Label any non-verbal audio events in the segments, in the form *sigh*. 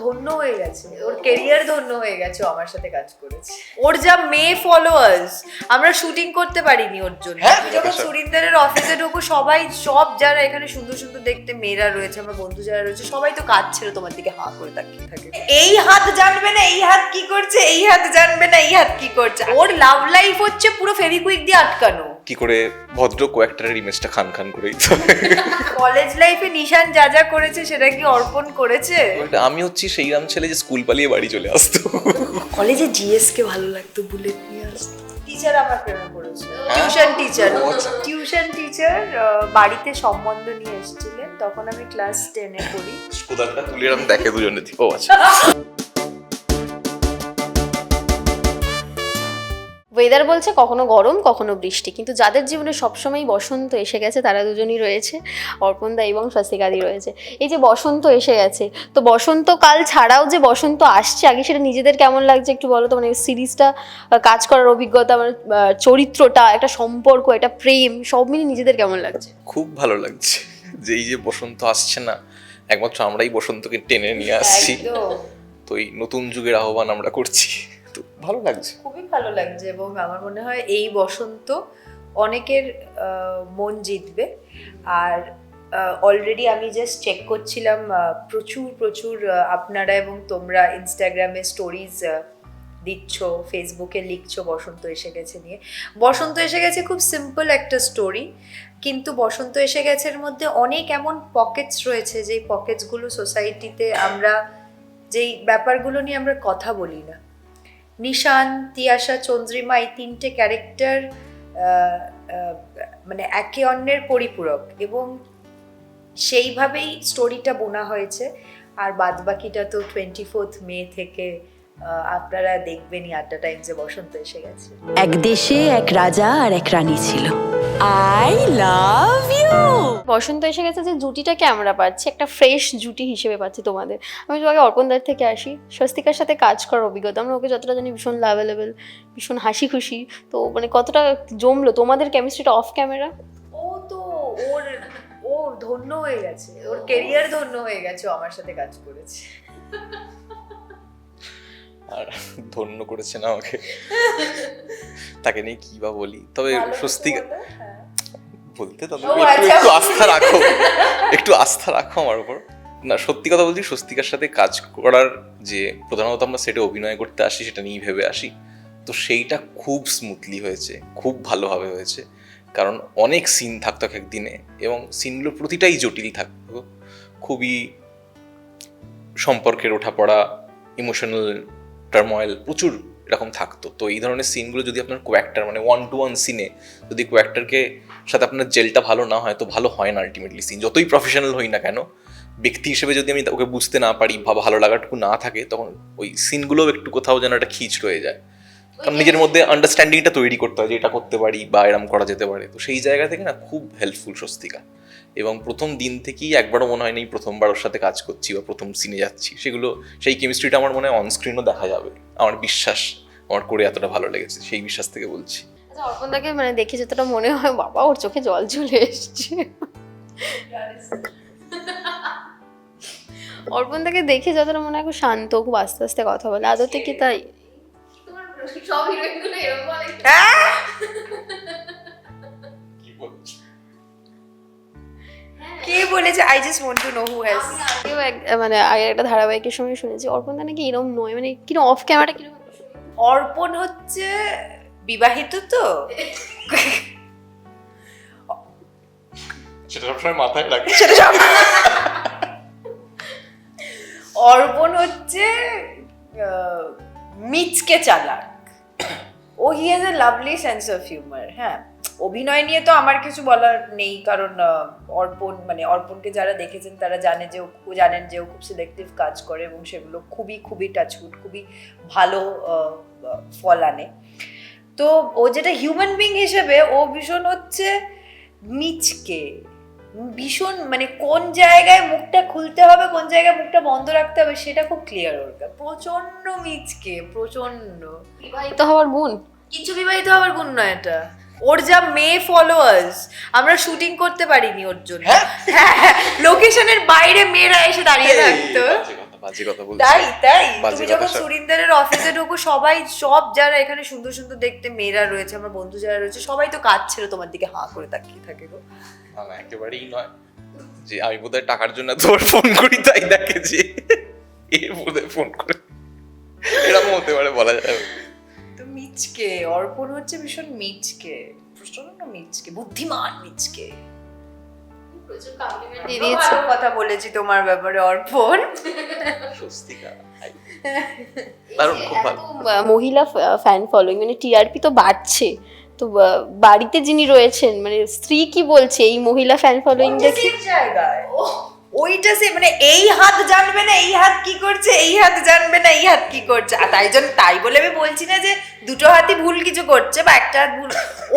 ধন্য হয়ে গেছে। ওর কেরিয়ার ধন্য হয়ে গেছে আমার সাথে কাজ করেছে। ওর যা মেয়ে ফলোয়ার্স আমরা শুটিং করতে পারিনি ওর জন্য। হ্যাঁ, যখন সুরিন্দারের অফিসে ঢুকো সবাই সব যারা এখানে সুন্দর সুন্দর দেখতে মেয়েরা রয়েছে আমার বন্ধু যারা রয়েছে সবাই তো কাজ ছেড়ে তোমার দিকে হাঁ করে তাকিয়ে থাকে। এই হাত জানবে না এই হাত কি করছে এই হাত জানবে না এই হাত কি করছে। ওর লাভ লাইফ হচ্ছে পুরো ফেভিকুইক দিয়ে আটকানো। কি করে ভদ্র কোয়াক্টারের ইমেজটা খান খান করে কলেজ লাইফে নিশান যা যা করেছে সেটা কি অর্পণ করেছে? আমি হচ্ছি সেই রাম ছেলে যে স্কুল পালিয়ে বাড়ি চলে আসতো। কলেজে জিএস কে ভালো লাগতো বুলেট নিয়ে আসতো। টিচার আমার প্রেমে পড়েছে। Tuition teacher. টিউশন টিচার বাড়িতে সম্বন্ধ নিয়ে এসেছিলেন। তখন আমি ক্লাস টেনে পড়ি। কোদালটা তুলে দেখে দুজনে। ও আচ্ছা। *laughs* ওয়েদার বলছে কখনো গরম কখনো বৃষ্টি। কিন্তু যাদের জীবনে সবসময় বসন্ত এসে গেছে তারা দুজনই রয়েছে। অর্পণদা এবং স্বস্তিকাদি রয়েছে। এই যে বসন্ত এসে গেছে তো বসন্তকাল ছাড়াও যে বসন্ত আসছে আগে সেটা নিজেদের কেমন লাগছে একটু বলো তো? মানে সিরিজটা কাজ করার অভিজ্ঞতা মানে চরিত্রটা একটা সম্পর্ক একটা প্রেম সব মিলে নিজেদের কেমন লাগছে? খুব ভালো লাগছে যে এই যে বসন্ত আসছে না একমাত্র আমরাই বসন্তকে টেনে নিয়ে আসছি। তো এই নতুন যুগের আহ্বান আমরা করছি। তো ভালো লাগছে। খুবই ভালো লাগছে এবং আমার মনে হয় এই বসন্ত অনেকের মন জিতবে। আর অলরেডি আমি জাস্ট চেক করছিলাম প্রচুর প্রচুর আপনারা এবং তোমরা ইনস্টাগ্রামে স্টোরিজ দিচ্ছ ফেসবুকে লিখছো বসন্ত এসে গেছে নিয়ে। বসন্ত এসে গেছে খুব সিম্পল একটা স্টোরি কিন্তু বসন্ত এসে গেছে এর মধ্যে অনেক এমন পকেটস রয়েছে যেই পকেটসগুলো সোসাইটিতে আমরা, যেই ব্যাপারগুলো নিয়ে আমরা কথা বলি না। নিশান, তিয়াশা, চন্দ্রিমা এই তিনটে ক্যারেক্টার মানে একে অন্যের পরিপূরক এবং সেইভাবেই স্টোরিটা বোনা হয়েছে। আর বাদবাকিটা তো টোয়েন্টি ফোর্থ মে থেকে আপনারা দেখবেনই আড্ডা টাইমসে, বসন্ত এসে গেছে। এক দেশে এক রাজা আর এক রানী ছিল। আই লাভ ইউ বসন্ত এসে গেছে যে জুটিটাকে আমরা পাচ্ছি? একটা ফ্রেশ জুটি হিসেবে পাচ্ছি তোমাদের। আমি তোমাকে অর্পণদার থেকে আসি। স্বস্তিকার সাথে কাজ করার অভিজ্ঞতা। আমরা ওকে যতটা জানি ভীষণ লাভেলেবেল ভীষণ হাসি খুশি তো মানে কতটা জমলো? তোমাদের কেমিস্ট্রিটা অফ ক্যামেরা ও তো ওর ও ধন্য হয়ে গেছে। ওর কেরিয়ার ধন্য হয়ে গেছে ও আমার সাথে কাজ করেছে। আর ধন্য করেছে না আমাকে। তাকে নিয়ে কি বা বলি? তবে ভালো বলতে তাদের একটু আচ্ছা। একটু আস্থা রাখো। একটু আস্থা রাখো আমার উপর। না সত্যি কথা বলছি স্বস্তিকার সাথে কাজ করার যে প্রধানত আমরা সেটে অভিনয় করতে আসি সেটা নিয়েই ভেবে আসি। তো সেইটা খুব স্মুথলি হয়েছে খুব ভালোভাবে হয়েছে। কারণ অনেক সিন থাকতো এক এক দিনে এবং সিনগুলো প্রতিটাই জটিল থাকতো। খুবই সম্পর্কের ওঠা পড়া ইমোশনাল টার্ময়েল প্রচুর এরকম থাকতো। তো এই ধরনের সিনগুলো যদি আপনার কোয়াক্টার মানে ওয়ান টু ওয়ান সিনে যদি কোয়াক্টারকে সাথে আপনার জেলটা ভালো না হয় তো ভালো হয় না আলটিমেটলি সিন যতই প্রফেশনাল হই না কেন ব্যক্তি হিসেবে যদি আমি ওকে বুঝতে না পারি বা ভালো লাগাটুকু না থাকে তখন ওই সিনগুলোও একটু কোথাও যেন একটা খিচ রয়ে যায়। কারণ নিজের মধ্যে আন্ডারস্ট্যান্ডিংটা তৈরি করতে হয় যে এটা করতে পারি বা এরম করা যেতে পারে। তো সেই জায়গা থেকে না খুব হেল্পফুল স্বস্তিকা। এবং প্রথম দিন থেকেই একবারও মনে হয়নি প্রথমবার ওর সাথে কাজ করছি বা প্রথম সিনে যাচ্ছি। সেগুলো সেই কেমিস্ট্রিটা আমার মনে হয় অনস্ক্রিনও দেখা যাবে। আমার বিশ্বাস আমার করে এতটা ভালো লেগেছে সেই বিশ্বাস থেকে বলছি। আচ্ছা অর্পণদাকে মানে দেখে যতটা মনে হয় বাবা ওর চোখে জল চলে এসছে। অর্পণদাকে দেখে যতটা মনে হয় খুব শান্ত খুব আস্তে আস্তে কথা বলে। আদতে কি তাই? সব হিরোইনগুলো এরকম কে বলেছে I just want to know who has এক মানে আগের একটা ধারাবাহিকের সময় শুনেছি। অর্পণদা নাকি এরকম নয় মানে কীরকম অফ ক্যামেরা কীরকম? অর্পণ হচ্ছে বিবাহিত তো। সেটা সবসময় মাথায় রাখি। সেটা সব অর্পণ হচ্ছে মিচকে চালাক। ও he has a lovely sense of humour হ্যাঁ। অভিনয় নিয়ে তো আমার কিছু বলার নেই কারণ অর্পণ মানে অর্পণকে যারা দেখেছেন তারা জানে যে ও জানেন যে ও খুব সিলেক্টিভ কাজ করে এবং সেগুলো খুবই খুবই টাচউড খুবই ভালো ফল আনে। তো ও যেটা হিউম্যান বিং হিসেবে ও ভীষণ হচ্ছে মিচকে ভীষণ মানে কোন জায়গায় মুখটা খুলতে হবে কোন জায়গায় মুখটা বন্ধ রাখতে হবে সেটা খুব ক্লিয়ার ওর কাছে। প্রচণ্ড মিচকে প্রচণ্ড বিবাহিত হওয়ার গুণ? কিছু বিবাহিত হওয়ার গুণ নয় এটা। ওর যা মেয়ে ফলোয়ার্স আমরা শুটিং করতে পারিনি ওর জন্য। হ্যাঁ? *laughs* লোকেশনের বাইরে মেয়েরা এসে দাঁড়িয়ে থাকতো। তাই তাই। তুমি যখন। সুরিন্দারের অফিসে ঢুকো সবাই সব যারা এখানে সুন্দর সুন্দর দেখতে মেয়েরা রয়েছে আমার বন্ধু যারা রয়েছে সবাই তো কাজ ছেড়ে তোমার দিকে হাঁ করে তাকিয়ে থাকে গো। না না একেবারেই নয়। যে আমি বোধহয় টাকার জন্য তোমার ফোন করি তাই দেখে যে এ বোধহয় ফোন করে। এরকম হতে পারে বলা যাবে। তো মিচকে অর্পণ হচ্ছে ভীষণ মিচকে প্রচণ্ড মিচকে বুদ্ধিমান মিচকে। কথা বলেছি তোমার ব্যাপারে অর্পণ। মহিলা ফ্যান ফলোয়িং মানে টিআরপি তো বাড়ছে। তো বাড়িতে যিনি রয়েছেন মানে স্ত্রী কি বলছে এই মহিলা ফ্যান ফলোয়িং দেখে? জায়গায়। ওইটা সে মানে এই হাত জানবে না এই হাত কি করছে এই হাত জানবে না এই হাত কি করছে। আর তাই জন্য তাই বলে আমি বলছি না যে দুটো হাতই ভুল কিছু করছে বা একটা হাত ভুল।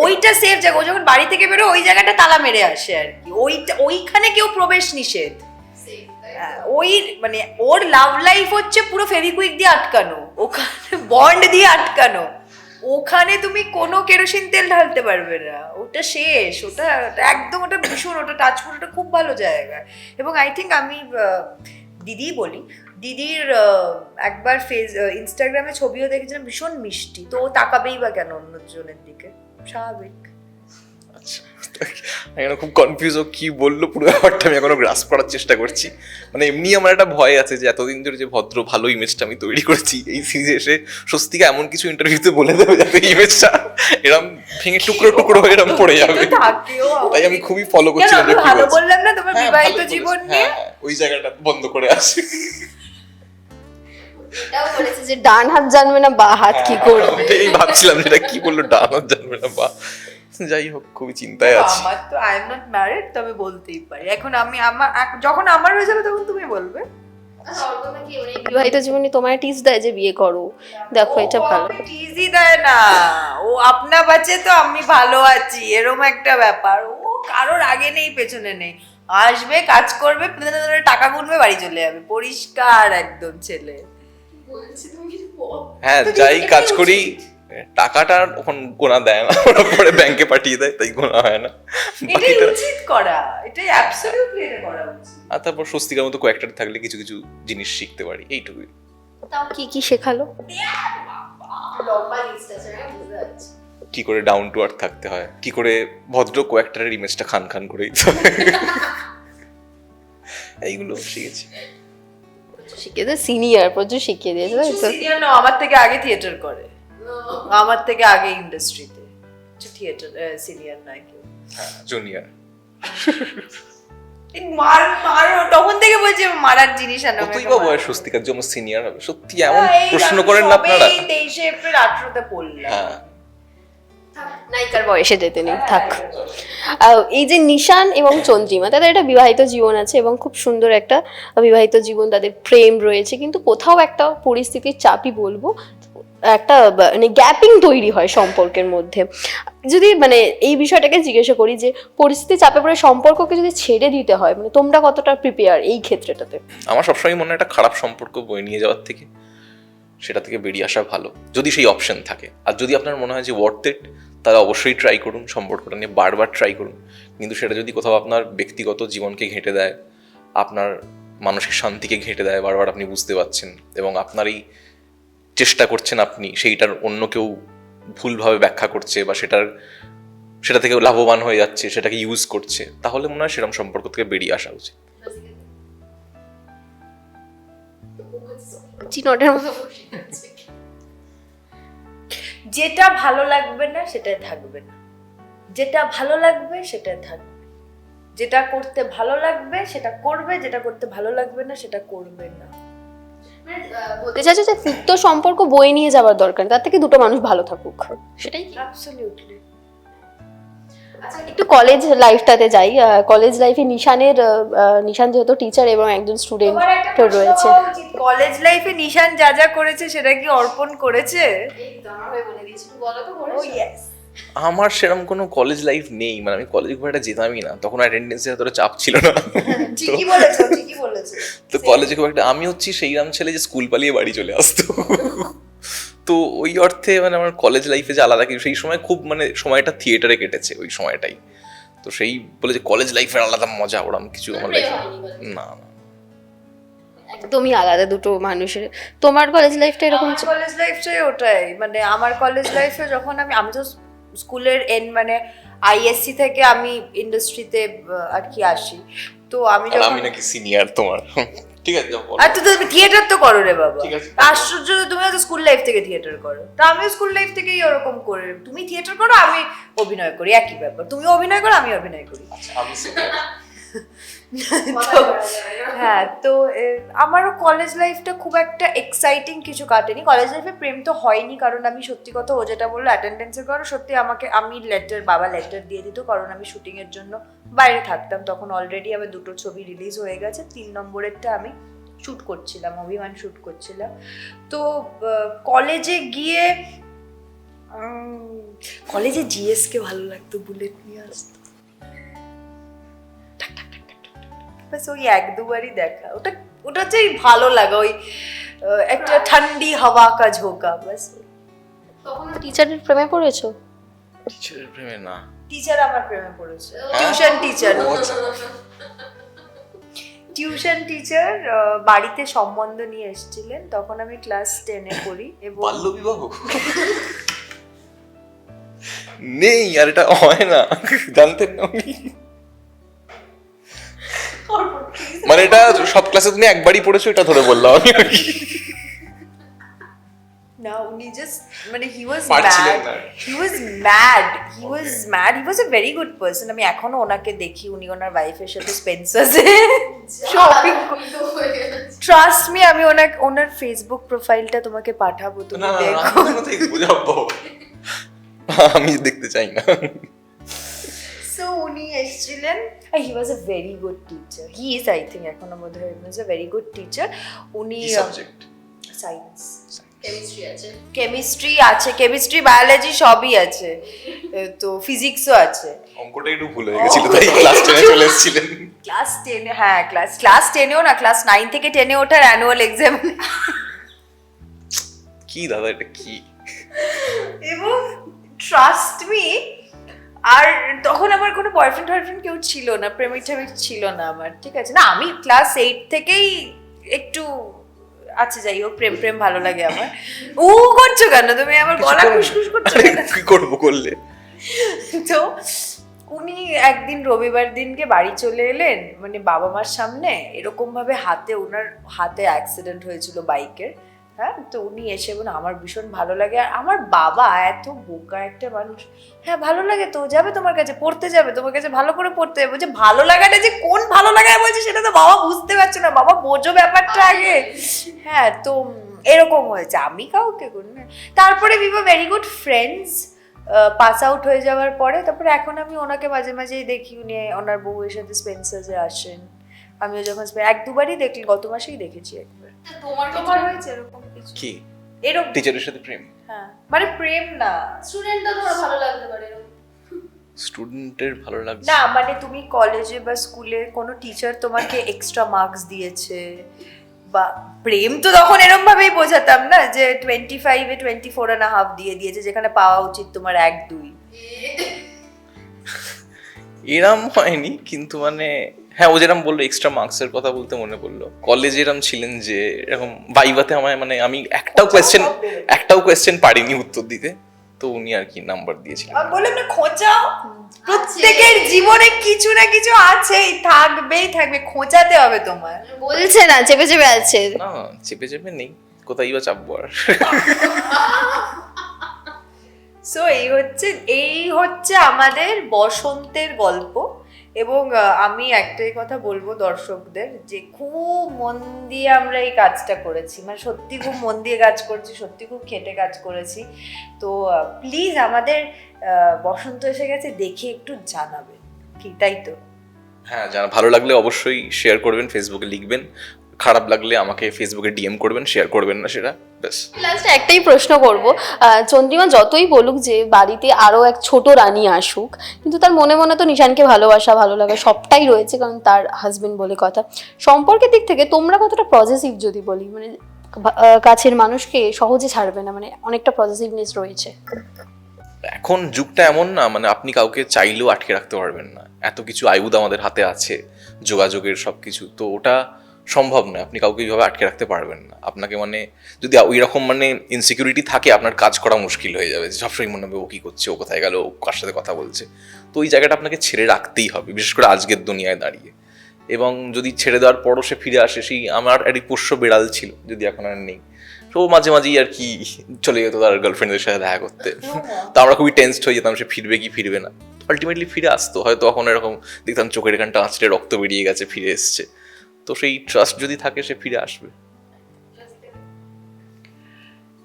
ওইটা সেফ জায়গা। ও যখন বাড়ি থেকে বেরো ওই জায়গাটা তালা মেরে আসে আর কি। ওইটা ওইখানে কেউ প্রবেশ নিষেধ। হ্যাঁ, ওই মানে ওর লাভ লাইফ হচ্ছে পুরো ফেভিকুইক দিয়ে আটকানো। ওখানে বন্ড দিয়ে আটকানো। ওখানে তুমি কোনো কেরোসিন তেল ঢালতে পারবে না। ওটা শেষ। ওটা একদম ওটা ভীষণ, ওটা টাচফুল ওটা খুব ভালো জায়গা। এবং আই থিঙ্ক আমি দিদি বলি, দিদির একবার ফেস ইনস্টাগ্রামে ছবিও দেখেছিলাম, ভীষণ মিষ্টি। তো ও তাকাবেই বা কেন অন্যজনের দিকে? স্বাভাবিক। এখনও খুব কনফিউজ ও কি বলল পুরো ব্যাপারটা আমি এখনও গ্রাস করার চেষ্টা করছি। মানে এমনি আমার একটা ভয় আছে যে এতদিন ধরে যে ভদ্র ভালো ইমেজটা আমি তৈরি করেছি এই সিরিজে এসে স্বস্তিকা এমন কিছু ইন্টারভিউতে বলে দেবে যাতে ইমেজটা এরম ভেঙে টুকরো টুকরো হয়ে এরম পড়ে যাবে। তাই আমি খুবই ফলো করছিলাম যে ভালো বললাম না তোমার হ্যাঁ, বিবাহিত জীবন নিয়ে? হ্যাঁ, হ্যাঁ, ওই জায়গাটা বন্ধ করে আসি। বলেছে যে ডান হাত জানবে না বা হাত কি করবে? এটাই ভাবছিলাম যেটা কি বলল ডান হাত জানবে না বা যাই হোক খুবই চিন্তায় আছি। আমার তো আই এম নট ম্যারিড তবে বলতেই পারি। এখন আমি আমার যখন আমার হয়ে যাবে তখন তুমি বলবে। বিবাহিত জীবনে তোমার টিপস দেয় যে বিয়ে করো? দেখো এটা ভালো। ইজি দেয় না। ও আপনা বাঁচে তো আমি ভালো আছি এরম একটা ব্যাপার। ও কারোর আগে নেই পেছনে নেই। আসবে কাজ করবে টাকা গুনবে বাড়ি চলে যাবে। পরিষ্কার একদম ছেলে। হ্যাঁ যাই কাজ করি। টাকাটা ওখান গোনা দেয় না ওরা পরে ব্যাংকে পাঠিয়ে দেয় তাই গোনা হয় না। এটাই উচিত করা এটাই অ্যাবসলিউটলি এটা করা উচিত। আর তারপর স্বস্তিকার মতো কয়েকটা থাকলে কিছু কিছু জিনিস শিখতে পারি এইটুকুই। তাও কি কি শেখালো? কি করে ডাউন টু আর্থ থাকতে হয় কি করে ভদ্র কোয়াক্টারের ইমেজটা খান খান করে হয়। এইগুলো শিখেছি। শিখিয়েছে সিনিয়র প্রচুর শিখিয়ে দিয়েছে সিনিয়র না আমার থেকে আগে থিয়েটার করে। আমার থেকে আগে ইন্ডাস্ট্রিতে থিয়েটার সিনিয়র নয় কেউ হ্যাঁ জুনিয়র এই মার মার তখন থেকে বলছি মারার জিনিস আনো কতই বা বয়স স্বস্তিকার জন্য সিনিয়র হবে? সত্যি এমন প্রশ্ন করেন না আপনারা। তেইশে এপ্রিল আঠারোতে পড়লাম। হ্যাঁ। নায়িকার বয়সে যেতে নেই থাক। আহ, এই যে নিশান এবং চন্দ্রিমা তাদের একটা বিবাহিত জীবন আছে এবং খুব সুন্দর একটা বিবাহিত জীবন তাদের প্রেম রয়েছে কিন্তু কোথাও একটা পরিস্থিতির চাপই বলব একটা মানে গ্যাপিং তৈরি হয় সম্পর্কের মধ্যে। যদি মানে এই বিষয়টাকে জিজ্ঞাসা করি যে, পরিস্থিতি চাপে পড়ে সম্পর্ককে যদি ছেড়ে দিতে হয় মানে তোমরা কতটা প্রিপেয়ার এই ক্ষেত্রটাতে? আমার সবসময় মনে একটা খারাপ সম্পর্ক বয়ে নিয়ে যাওয়ার থেকে সেটা থেকে বেরিয়ে আসা ভালো, যদি সেই অপশন থাকে। আর যদি আপনার মনে হয় যে ওয়ার্থ ইট তাহলে অবশ্যই ট্রাই করুন সম্পর্কটা নিয়ে, বারবার ট্রাই করুন। কিন্তু সেটা যদি কোথাও আপনার ব্যক্তিগত জীবনকে ঘেঁটে দেয়, আপনার মানসিক শান্তিকে ঘেঁটে দেয়, বারবার আপনি বুঝতে পারছেন, এবং আপনারই চেষ্টা করছেন আপনি, সেইটার অন্য কেউ ভুলভাবে ব্যাখ্যা করছে বা সেটার, সেটা থেকে লাভবান হয়ে যাচ্ছে, সেটাকে ইউজ করছে, তাহলে মনে হয় সেরকম সম্পর্ক থেকে বেরিয়ে আসা উচিত। যেটা ভালো লাগবে না, সেটাই থাকবে না। যেটা ভালো লাগবে, সেটাই থাকবে। যেটা করতে ভালো লাগবে, সেটা করবে, যেটা করতে ভালো লাগবে না, সেটা করবে না। বলতে চাইছো যে তিক্ত সম্পর্ক বয়ে নিয়ে যাওয়ার দরকার তার থেকে দুটো মানুষ ভালো থাকুক। সেটাই কি? অ্যাবসলিউটলি আচ্ছা একটু কলেজ লাইফটাতে যাই কলেজ লাইফে নিশানের নিশান যেহেতু টিচার এবং একজন স্টুডেন্ট তো রয়েছে। কলেজ লাইফে নিশান যা যা করেছে সেটা কি অর্পণ করেছে? ও ইয়েস আমার সেরকম কোনো কলেজ লাইফ নেই। মানে আমি কলেজ খুব একটা যেতামই না। তখন অ্যাটেন্ডেন্সের এতটা চাপ ছিল না। ঠিকই বলেছ ঠিকই বলেছ তো কলেজে খুব একটা আমি হচ্ছি সেই রাম ছেলে যে স্কুল পালিয়ে বাড়ি চলে আসতো। তো ওই অর্থে মানে আমার কলেজ লাইফে যে আলাদা কিছু সেই সময় খুব মানে সময়টা থিয়েটারে কেটেছে ওই সময়টাই। তো সেই বলে যে কলেজ লাইফের আলাদা মজা ওরম কিছু আমার লাইফে না না। একদমই আলাদা দুটো মানুষের। তোমার কলেজ লাইফটা এরকম আমার কলেজ লাইফটাই ওটাই। মানে আমার কলেজ লাইফে যখন আমি আমি তো স্কুলের এন মানে আইএসসি থেকে আমি ইন্ডাস্ট্রিতে আর কি আসি। তো আমি যখন আমি নাকি সিনিয়র তোমার। ঠিক আছে আর তো তুমি থিয়েটার তো করো রে বাবা। আশ্চর্য তুমি তো স্কুল লাইফ থেকে থিয়েটার করো। তো আমি স্কুল লাইফ থেকেই ওরকম করে। তুমি থিয়েটার করো আমি অভিনয় করি। একই ব্যাপার। তুমি অভিনয় করো আমি অভিনয় করি। আচ্ছা, আমি *laughs* *laughs* তো হ্যাঁ তো আমারও কলেজ লাইফটা খুব একটা এক্সাইটিং কিছু কাটেনি। কলেজ লাইফে প্রেম তো হয়নি কারণ আমি সত্যি কথা ও যেটা বলল অ্যাটেন্ডেন্সের কারণ সত্যি আমাকে আমি লেটার বাবা লেটার দিয়ে দিত কারণ আমি শুটিং এর জন্য বাইরে থাকতাম। তখন অলরেডি আমার দুটো ছবি রিলিজ হয়ে গেছে তিন নম্বরেরটা আমি শ্যুট করছিলাম অভিমান শ্যুট করছিলাম। তো কলেজে গিয়ে কলেজে জিএসকে ভালো লাগতো বুলেট নিয়ে আসতো। ব্যাস ওই এক দুবারই দেখা। ওটা ওটা হচ্ছে ভালো লাগা ওই একটা ঠান্ডি হাওয়া কা ঝোঁকা ব্যাস। কখনো টিচারের প্রেমে পড়েছো? টিচারের প্রেমে না। টিচার আমার প্রেমে পড়েছে। Tuition teacher. টিউশন টিচার বাড়িতে সম্বন্ধ নিয়ে এসেছিলেন তখন আমি ক্লাস টেনে পড়ি এবং বাল্য বিবাহ? নেই আর এটা হয় না। জানতেন না মানে এটা সব ক্লাসে তুমি একবারই পড়েছো এটা ধরে বললাম আমি। জাস্ট মানে হি ওয়াজ পারছিলেন ম্যাড না। He was mad he was mad he was a very good person আমি এখনও ওনাকে দেখি উনি ওনার ওয়াইফের সাথে স্পেন্সার্সে শপিং ট্রাস্ট মি আমি ওনাকে ওনার ফেসবুক প্রোফাইলটা তোমাকে পাঠাবো তুমি না না, না, দেখো। আমি দেখতে চাই না। উনি এসেছিলেন। He was a very good teacher he is I think এখনও বোধ হয় is a very good teacher উনি সাবজেক্ট সায়েন্স কেমিস্ট্রি আছে। কেমিস্ট্রি আছে কেমিস্ট্রি বায়োলজি সবই আছে। তো ফিজিক্সও আছে। অঙ্কটা একটু ভুল হয়ে গেছিল তাই ক্লাস টেনে চলে এসেছিলেন। ক্লাস টেনে হ্যাঁ ক্লাস ক্লাস টেনেও না ক্লাস নাইন থেকে টেনে ওঠার অ্যানুয়াল এক্সাম কি দাদা এটা কি? এবং ট্রাস্ট মি আর তখন আমার কোনো বয়ফ্রেন্ড টয়ফ্রেন্ড কেউ ছিল না প্রেমিক ঠেমিক ছিল না আমার ঠিক আছে? না আমি ক্লাস এইট থেকেই একটু আচ্ছা যাই হোক প্রেম প্রেম ভালো লাগে আমার। উ করছ কেন? তুমি আমার গলা খুশখুশ করছ কি করব করলে? তো উনি একদিন রবিবার দিনকে বাড়ি চলে এলেন মানে বাবা মার সামনে এরকম ভাবে হাতে ওনার হাতে অ্যাক্সিডেন্ট হয়েছিল বাইকের হ্যাঁ তো উনি এসে বলে আমার ভীষণ ভালো লাগে। আর আমার বাবা এত বোকা একটা মানুষ। হ্যাঁ ভালো লাগে তো যাবে তোমার কাছে পড়তে যাবে তোমার কাছে ভালো করে পড়তে যাবে। বলছে ভালো লাগাটা যে কোন ভালো লাগায়? বলছে সেটা তো বাবা বুঝতে পারছ না। বাবা বোঝো ব্যাপারটা আগে। হ্যাঁ তো এরকম হয়েছে। আমি কাউকে করি না। তারপরে were very good friends pass out হয়ে যাওয়ার পরে তারপরে এখন আমি ওনাকে মাঝে মাঝেই দেখি উনি ওনার বউয়ের সাথে স্পেন্সার্সে আসেন। আমিও যখন এক দুবারই দেখি গত মাসেই দেখেছি একবার। তোমার তোমার হয়েছে এরকম কিছু? কি? এরকম। টিচারের সাথে প্রেম? হ্যাঁ। মানে প্রেম না। স্টুডেন্টও ধরো ভালো লাগতে পারে এরকম। স্টুডেন্টের ভালো লাগছে। না মানে তুমি কলেজে বা স্কুলে কোনো টিচার তোমাকে এক্সট্রা মার্কস দিয়েছে বা প্রেম তো তখন এরম ভাবেই বোঝাতাম না যে টোয়েন্টি ফাইভে টোয়েন্টি ফোর অ্যান্ড হাফ দিয়ে দিয়েছে যেখানে পাওয়া উচিত তোমার এক দুই। এরম হয়নি কিন্তু মানে হ্যাঁ ও যেরকম বলল এক্সট্রা মার্কসের কথা বলতে মনে পড়ল। কলেজে এরম ছিলেন যে এরকম বাইবাতে আমায় মানে আমি একটাও কোয়েশ্চেন একটাও কোয়েশ্চেন পারিনি উত্তর দিতে। তো উনি আর কি নাম্বার দিয়েছিলেন। আর বললাম না খোঁচাও। প্রত্যেকের জীবনে কিছু না কিছু আছেই থাকবেই থাকবে খোঁচাতে হবে তোমার বলছে না চেপে চেপে আছে। না চেপে চেপে নেই কোথায় বা চাপবো আর? সো এই হচ্ছে এই হচ্ছে আমাদের বসন্তের গল্প। এবং আমি একটাই কথা বলব দর্শকদের যে খুব মন দিয়ে আমরা এই কাজটা করেছি। মানে সত্যি খুব মন দিয়ে কাজ করছি, সত্যি খুব খেটে কাজ করেছি। তো প্লিজ আমাদের বসন্ত এসে গেছে দেখে একটু জানাবেন। কি, তাই তো? হ্যাঁ যারা ভালো লাগলে অবশ্যই শেয়ার করবেন ফেসবুকে লিখবেন। খারাপ লাগলে আমাকে ফেসবুকে ডিএম করবেন শেয়ার করবেন না সেটা ব্যাস। লাস্টে একটাই প্রশ্ন করব। চন্দ্রিমা যতই বলুক যে বাড়িতে আরও এক ছোট রানী আসুক কিন্তু তার মনে মনে তো নিশানকে ভালোবাসা ভালো লাগা সবটাই রয়েছে কারণ তার হাজবেন্ড বলে কথা। সম্পর্কের দিক থেকে তোমরা কতটা পজিটিভ যদি বলি মানে কাছের মানুষকে সহজে ছাড়বে না মানে অনেকটা পজিটিভনেস রয়েছে। এখন যুগটা এমন না মানে আপনি কাউকে চাইলেও আটকে রাখতে পারবেন না। এত কিছু আয়ুধ আমাদের হাতে আছে যোগাযোগের সব কিছু তো ওটা সম্ভব নয়। আপনি কাউকে এইভাবে আটকে রাখতে পারবেন না। আপনাকে মানে যদি ওই রকম মানে ইনসিকিউরিটি থাকে আপনার কাজ করা মুশকিল হয়ে যাবে। সবসময় মনে হবে ও কী করছে ও কোথায় গেল ও কার সাথে কথা বলছে। তো ওই জায়গাটা আপনাকে ছেড়ে রাখতেই হবে বিশেষ করে আজকের দুনিয়ায় দাঁড়িয়ে। এবং যদি ছেড়ে দেওয়ার পরও সে ফিরে আসে সেই আমার একটি পোষ্য বেড়াল ছিল যদি এখন আর নেই। তো মাঝে মাঝেই আর কি চলে যেত তার গার্লফ্রেন্ডের সাথে দেখা করতে। তো আমরা খুবই টেন্সড হয়ে যেতাম সে ফিরবে কি ফিরবে না। আলটিমেটলি ফিরে আসতো। হয়তো এখন এরকম দেখতাম চোখের এখানটা আঁচড়ে রক্ত বেরিয়ে গেছে ফিরে এসছে। তো সেই ট্রাস্ট যদি থাকে, সে ফিরে আসবে।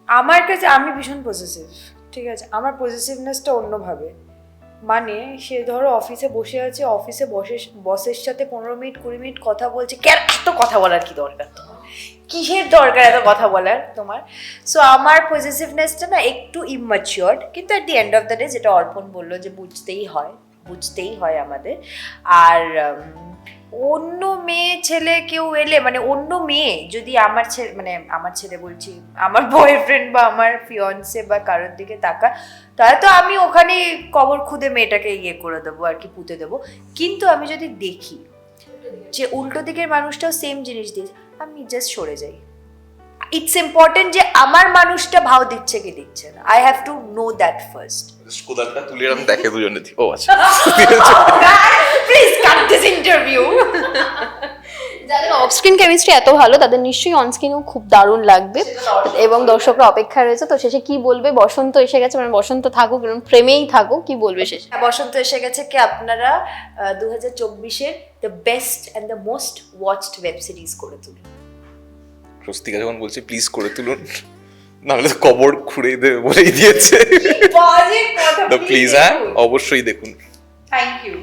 আমার কাছে, আমি ভীষণ পজিটিভ ঠিক আছে? আমার পজিটিভনেসটা অন্যভাবে। মানে সে ধরো অফিসে বসে আছে অফিসে বসে বসের সাথে পনেরো মিনিট, কুড়ি মিনিট কথা বলছে। কেন? এত কথা বলার কি দরকার তোমার? কিসের দরকার এত কথা বলার তোমার? সো আমার পজিটিভনেসটা না একটু ইম্যাচিওর্ড কিন্তু at the end of the day যেটা অর্পণ বলল যে বুঝতেই হয় বুঝতেই হয় আমাদের। আর অন্য মেয়ে ছেলে কেউ এলে মানে অন্য মেয়ে যদি আমার ছেলে মানে আমার ছেলে বলছি, আমার বয়ফ্রেন্ড বা আমার ফিয়ন্সে বা কারোর দিকে তাকা তাহলে তো আমি ওখানে কবর খুদে মেয়েটাকে ইয়ে করে দেবো আর কি, পুঁতে দেবো। কিন্তু আমি যদি দেখি যে উল্টো দিকের মানুষটাও সেম জিনিস দিয়েছে আমি জাস্ট সরে যাই। ইটস ইম্পর্টেন্ট যে আমার মানুষটা ভাও দিচ্ছে কি দিচ্ছে না। I have to know that first কোদালটা তুলে এরকম দেখে দুজনে ও আচ্ছা। প্লিজ কাট দিস ইন্টারভিউ যাদের অফস্ক্রিন কেমিস্ট্রি এত ভালো তাদের নিশ্চয়ই অনস্ক্রিনেও খুব দারুণ লাগবে। এবং দর্শকরা অপেক্ষায় রয়েছে তো শেষে কি বলবে? বসন্ত এসে গেছে মানে বসন্ত থাকুক এরকম প্রেমেই থাকুক কি বলবে শেষে? বসন্ত এসে গেছে কি আপনারা দু হাজার চব্বিশের the best and the most watched web series করে তুলুন। স্বস্তিকা যখন বলছে প্লিজ করে তুলুন। নাহলে তো কবর খুঁড়ে দেবে বলেই দিয়েছে। প্লিজ হ্যাঁ অবশ্যই দেখুন। Thank you